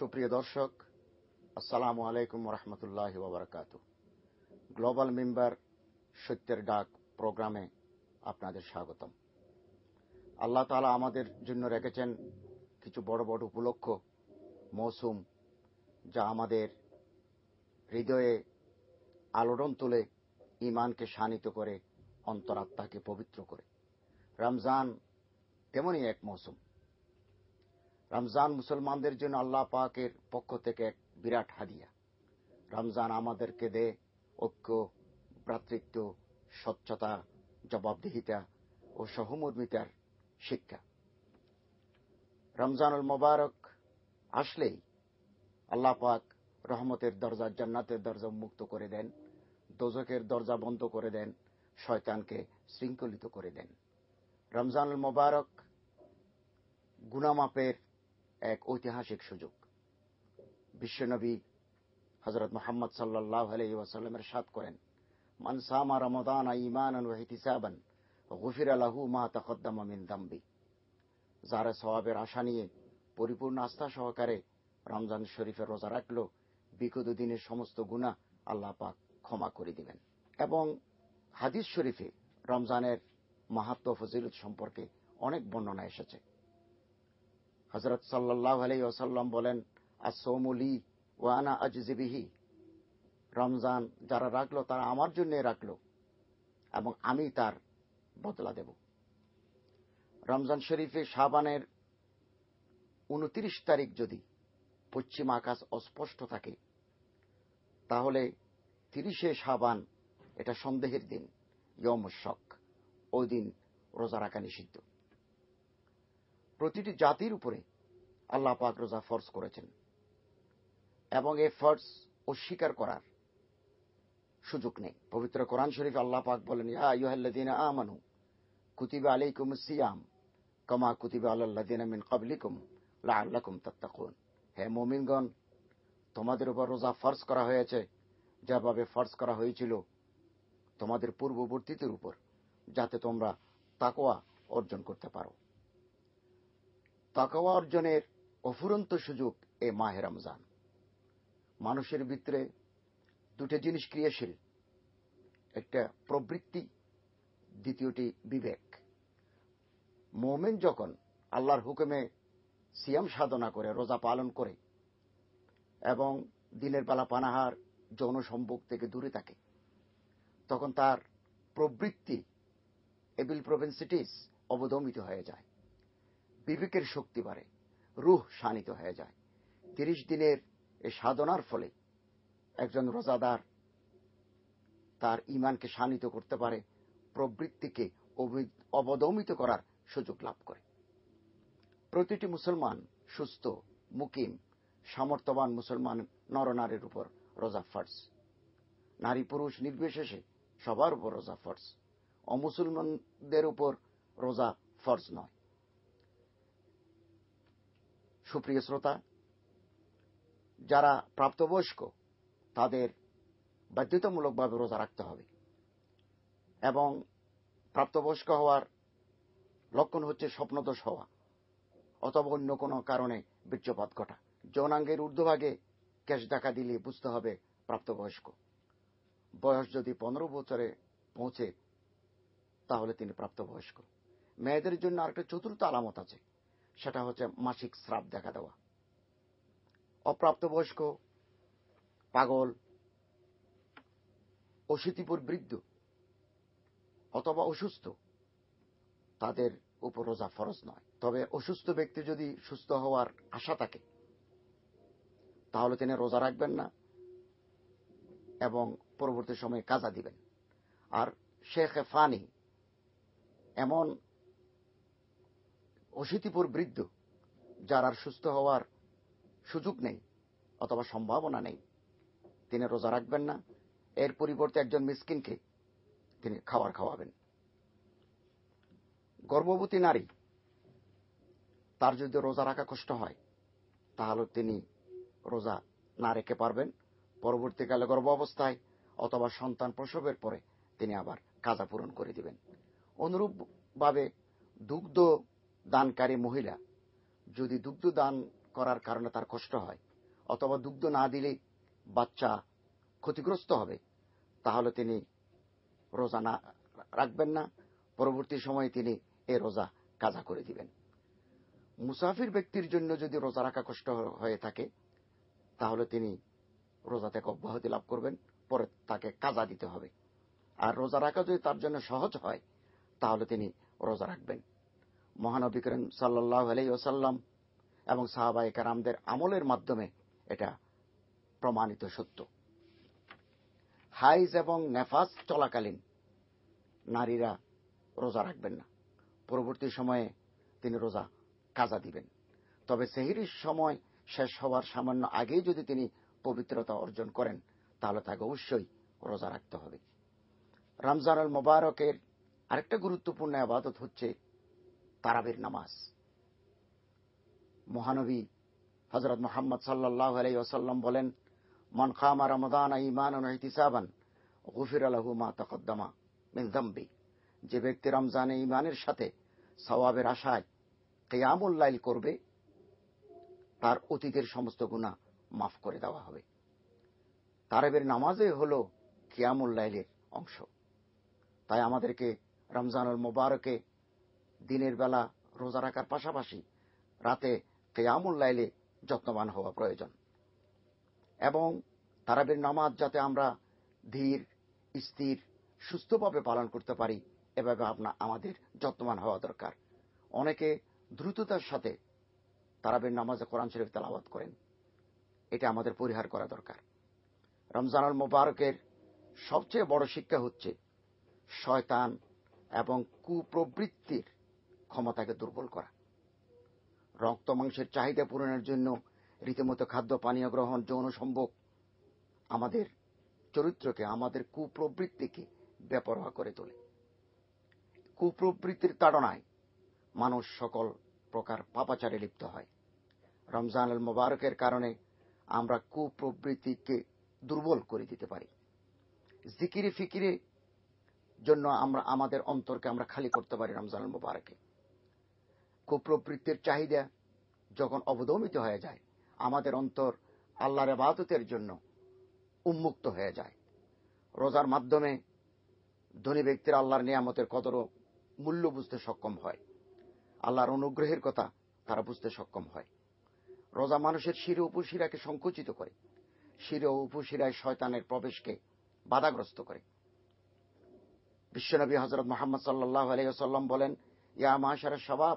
দর্শক, আসসালামু আলাইকুম রহমতুল্লাহ ওবরাকাত। গ্লোবাল মেম্বার সত্যের ডাক প্রোগ্রামে আপনাদের স্বাগতম। আল্লাহ তালা আমাদের জন্য রেখেছেন কিছু বড় বড় উপলক্ষ, মৌসুম, যা আমাদের হৃদয়ে আলোড়ন তুলে ইমানকে শানিত করে, অন্তরাত্মাকে পবিত্র করে। রমজান তেমনই এক মৌসুম। রমজান মুসলমানদের জন্য আল্লাহ পাকের পক্ষ থেকে এক বিরাট হাদিয়া। রমজান আমাদেরকে দে ঐক্য, ভ্রাতৃত্ব, স্বচ্ছতা, জবাবদিহিতা ও সহমর্মিতার শিক্ষা। রমজানুল মোবারক আসলেই আল্লাহ পাক রহমতের দরজা জান্নাতের দরজা মুক্ত করে দেন দোজকের দরজা বন্ধ করে দেন, শয়তানকে শৃঙ্খলিত করে দেন। রমজানুল মোবারক গুনামাপের এক ঐতিহাসিক সুযোগ। বিশ্বনবী হজরত মোহাম্মদ সাল্লাহ আলহি ওয়াসাল্লামের সাত করেন মানসামা রমদান ইমান হিতিসাবান গফির আলাহু মা তকদ্দামা যারা সবাবের আশা নিয়ে পরিপূর্ণ আস্থা সহকারে রমজান শরীফের রোজা রাখল, বিগত দিনের সমস্ত গুণা আল্লাহ পাক ক্ষমা করে দিবেন। এবং হাদিস শরীফে রমজানের মাহাত্ম ফজিলত সম্পর্কে অনেক বর্ণনা এসেছে। হজরত সাল্লাহ আলাই ওসাল্লাম বলেন আসৌমুলি ওয়ানা আজজিবিহি রমজান যারা রাখল, তারা আমার জন্য রাখল এবং আমি তার বদলা দেব। রমজান শরীফে শাবানের উনত্রিশ তারিখ যদি পশ্চিম আকাশ অস্পষ্ট থাকে, তাহলে তিরিশে শাবান এটা সন্দেহের দিন ইয়ম শক, ওই দিন রোজা রাখা নিষিদ্ধ। প্রতিটি জাতির উপরে আল্লাহ পাক রোজা ফর্জ করেছেন এবং এ ফর্জ অস্বীকার করার সুযোগ নেই। পবিত্র কোরআন শরীফ আল্লাহ পাক বলেন, ইয়া আমানু কুতিবা আলাইকুম সিয়াম কমা কুতিবা আল্লাদিন মিন কাবলিকুম লাআল্লাকুম তাত্তাকুন। হে মুমিনগণ, তোমাদের উপর রোজা ফর্জ করা হয়েছে, যেভাবে ফর্জ করা হয়েছিল তোমাদের পূর্ববর্তীদের উপর, যাতে তোমরা তাকোয়া অর্জন করতে পারো। তাকওয়া অর্জনের অফুরন্ত সুযোগ এ মাহে রমজান। মানুষের ভিতরে দুটো জিনিস ক্রিয়াশীল, একটা প্রবৃত্তি, দ্বিতীয়টি বিবেক। মোমেন যখন আল্লাহর হুকুমে সিয়াম সাধনা করে, রোজা পালন করে এবং দিনের বেলা পানাহার, যৌন সম্ভোগ থেকে দূরে থাকে, তখন তার প্রবৃত্তি এবিল প্রভেন্সিটিস অবদমিত হয়ে যায়। বিবেকের শক্তি বাড়ে, রুহ শানিত হয়ে যায়। তিরিশ দিনের এই সাধনার ফলে একজন রোজাদার তার ইমানকে শানিত করতে পারে, প্রবৃত্তিকে অবদমিত করার সুযোগ লাভ করে। প্রতিটি মুসলমান সুস্থ, মুকিম, সামর্থ্যবান মুসলমান নরনারীর উপর রোজা ফার্স নারী পুরুষ নির্বিশেষে সবার উপর রোজা ফর্স অমুসলমানদের উপর রোজা ফর্জ নয়। সুপ্রিয় শ্রোতা, যারা প্রাপ্তবয়স্ক, তাদের বাধ্যতামূলকভাবে রোজা রাখতে হবে এবং প্রাপ্তবয়স্ক হওয়ার লক্ষণ হচ্ছে স্বপ্নদোষ হওয়া অথবা অন্য কোনো কারণে বীর্যপাত ঘটা। যৌনাঙ্গের ঊর্ধ্বভাগে ক্যাশ দেখা দিলে বুঝতে হবে প্রাপ্তবয়স্ক। বয়স যদি পনেরো বছরে পৌঁছে, তাহলে তিনি প্রাপ্তবয়স্ক। মেয়েদের জন্য আরেকটা চতুর্থ আলামত আছে। সেটা হচ্ছে মাসিক স্রাব দেখা দেওয়া। অপ্রাপ্তবয়স্ক, পাগল, অশীতিপুর বৃদ্ধ অথবা অসুস্থ, তাদের উপর রোজা ফরজ নয়। তবে অসুস্থ ব্যক্তি যদি সুস্থ হওয়ার আশা থাকে, তাহলে তিনি রোজা রাখবেন না এবং পরবর্তী সময়ে কাজা দিবেন। আর শেখ ফানি এমন অশীতিপুর বৃদ্ধ, যার আর সুস্থ হওয়ার সুযোগ নেই অথবা সম্ভাবনা নেই। তিনি রোজা রাখবেন না, এর পরিবর্তে একজন মিসকিনকে তিনি খাবার খাওয়াবেন। গর্ভবতী নারী, তার যদি রোজা রাখা কষ্ট হয়, তাহলে তিনি রোজা না রেখে পারবেন। পরবর্তীকালে গর্ভ অবস্থায় অথবা সন্তান প্রসবের পরে তিনি আবার কাজা পূরণ করে দিবেন। অনুরূপভাবে দুগ্ধ দানকারী মহিলা যদি দুগ্ধ দান করার কারণে তার কষ্ট হয় অথবা দুগ্ধ না দিলে বাচ্চা ক্ষতিগ্রস্ত হবে, তাহলে তিনি রোজা না রাখবেন না। পরবর্তী সময়ে তিনি এ রোজা কাজা করে দিবেন। মুসাফির ব্যক্তির জন্য যদি রোজা রাখা কষ্ট হয়ে থাকে, তাহলে তিনি রোজা থেকে অব্যাহতি লাভ করবেন, পরে তাকে কাজা দিতে হবে। আর রোজা রাখা যদি তার জন্য সহজ হয়, তাহলে তিনি রোজা রাখবেন। মহানবী করিম সাল্লাহ আলাই ওসাল্লাম এবং সাহাবাই কারামদের আমলের মাধ্যমে এটা প্রমাণিত সত্য। হাইজ এবং নেফাস চলাকালীন নারীরা রোজা রাখবেন না। পরবর্তী সময়ে তিনি রোজা, কাজা দিবেন। তবে সেহিরির সময় শেষ হওয়ার সামান্য আগেই যদি তিনি পবিত্রতা অর্জন করেন, তাহলে তাকে অবশ্যই রোজা রাখতে হবে। রমজান আল মোবারকের আরেকটা গুরুত্বপূর্ণ আবাদত হচ্ছে তারাবির নামাজ। মহানবী হজরত মোহাম্মদ সাল্লাহ আলাই ওসাল্লাম বলেন, মন খামা রমদান ইমান ইহতিসাবান গুফির আলহু মা তকদ্দমা মিন দম্বি যে ব্যক্তি রমজানে ইমানের সাথে সওয়াবের আশায় কেয়ামুল্লাইল করবে, তার অতীতের সমস্ত গুণা মাফ করে দেওয়া হবে। তারেবের নামাজে হল কিয়ামুল্লাইলের অংশ। তাই আমাদেরকে রমজানুল মোবারকে দিনের বেলা রোজা রাখার পাশাপাশি রাতে কেয়ামুল লাইলে যত্নবান হওয়া প্রয়োজন। এবং তারাবের নামাজ যাতে আমরা ধীর, স্থির, সুস্থভাবে পালন করতে পারি, এভাবে আপনা, আমাদের যত্নবান হওয়া দরকার। অনেকে দ্রুততার সাথে তারাবের নামাজে কোরআন শরীফ তেলাওয়াত করেন। এটা আমাদের পরিহার করা দরকার। রমজানুল মোবারকের সবচেয়ে বড় শিক্ষা হচ্ছে শয়তান এবং কুপ্রবৃত্তির ক্ষমতাকে দুর্বল করা। রক্ত মাংসের চাহিদা পূরণের জন্য রীতিমতো খাদ্য, পানীয় গ্রহণ, যৌন সম্ভোগ আমাদের চরিত্রকে, আমাদের কুপ্রবৃত্তিকে বেপরোয়া করে তোলে। কুপ্রবৃত্তির তাড়নায় মানুষ সকল প্রকার পাপাচারে লিপ্ত হয়। রমজান আল মোবারকের কারণে আমরা কুপ্রবৃত্তিকে দুর্বল করে দিতে পারি। জিকিরে ফিকিরে জন্য আমরা, আমাদের অন্তরকে আমরা খালি করতে পারি রমজান মোবারকে। কুপ্রবৃত্তির চাহিদা যখন অবদমিত হয়ে যায়, আমাদের অন্তর আল্লাহর আবাদতের জন্য উন্মুক্ত হয়ে যায়। রোজার মাধ্যমে ধনী ব্যক্তির আল্লাহর নিয়ামতের কদর মূল্য বুঝতে সক্ষম হয়। আল্লাহর অনুগ্রহের কথা তারা বুঝতে সক্ষম হয়। রোজা মানুষের শিরে উপশিরাকে সংকুচিত করে, শিরে উপশিরায় শয়তানের প্রবেশকে বাধাগ্রস্ত করে। বিশ্বনবী হজরত মোহাম্মদ সাল্লাহ আলহ্লাম বলেন, ইয়া মাহাসার সবাব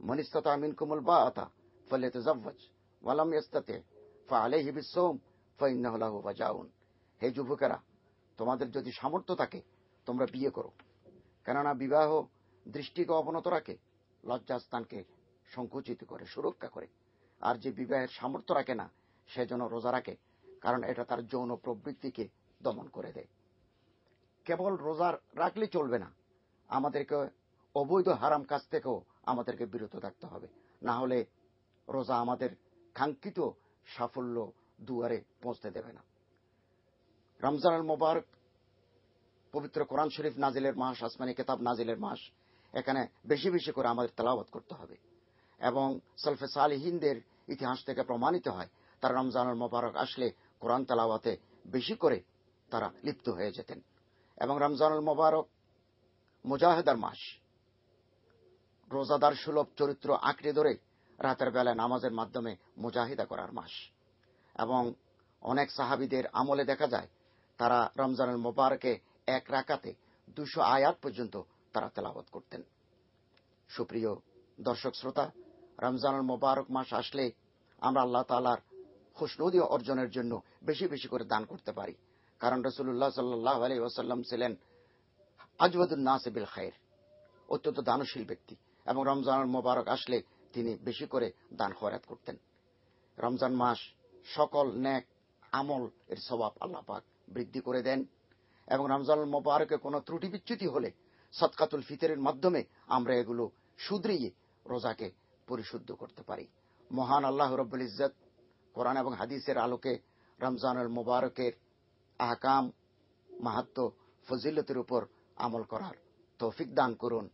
কুমুল বা আতা ফলে তজব্বজ ওয়ালাম ইস্তাতে ফা আলহি বিসোম ফাইন্নাহু বাজাউন হে যুবকেরা, তোমাদের যদি সামর্থ্য থাকে, তোমরা বিয়ে করো। কেননা বিবাহ দৃষ্টিকে অবনত রাখে, লজ্জাস্থানকে সংকুচিত করে, সুরক্ষা করে। আর যে বিবাহের সামর্থ্য রাখে না, সে যেন রোজা রাখে, কারণ এটা তার যৌন প্রবৃত্তিকে দমন করে দেয়। কেবল রোজার রাখলে চলবে না। আমাদেরকে অবৈধ হারাম কাজ থেকেও আমাদেরকে বিরত থাকতে হবে। না হলে রোজা আমাদের কাঙ্ক্ষিত সাফল্য দুয়ারে পৌঁছতে দেবে না। রমজান আল মোবারক, পবিত্র কোরআন শরীফ নাজিলের মাস, আসমানি কেতাব নাজিলের মাস, এখানে বেশি বেশি করে আমাদের তেলাওয়াত করতে হবে। এবং সলফে সালিহিনদের ইতিহাস থেকে প্রমাণিত হয়, তারা রমজানুল মোবারক আসলে কোরআন তেলাওয়াতে বেশি করে তারা লিপ্ত হয়ে যেতেন। এবং রমজানুল মোবারক মুজাহেদার মাস রোজাদার সুলভ চরিত্র আঁকড়ে ধরে রাতের বেলা নামাজের মাধ্যমে মুজাহিদা করার মাস। এবং অনেক সাহাবিদের আমলে দেখা যায়, তারা রমজানুল মোবারকে এক রাকাতে দুশো আয়াত পর্যন্ত তারা তেলাবত করতেন। সুপ্রিয় দর্শক শ্রোতা, রমজানুল মোবারক মাস আসলে আমরা আল্লাহ তালার খুশনদী অর্জনের জন্য বেশি বেশি করে দান করতে পারি। কারণ রসুল্লাহ সাল্লাহ আলী ওসাল্লাম ছিলেন আজবদুল নাসিবিল খায়ের অত্যন্ত দানশীল ব্যক্তি। এবং রমজানুল মোবারক আসলে তিনি বেশি করে দান খয়রাত করতেন। রমজান মাস সকল ন্যাক আমল এর স্বভাব আল্লাহ পাক বৃদ্ধি করে দেন এবং রমজানুল মোবারকে কোনো ত্রুটি বিচ্যুতি হলে সৎকাতুল ফিতরের মাধ্যমে আমরা এগুলো শুধরিয়ে রোজাকে পরিশুদ্ধ করতে পারি। মহান আল্লাহ রব্বুল ইজ্জত কোরআন এবং হাদিসের আলোকে রমজানুল মোবারকের আহকাম, মাহাত্ম, ফজিলতের উপর আমল করার তৌফিক দান করুন।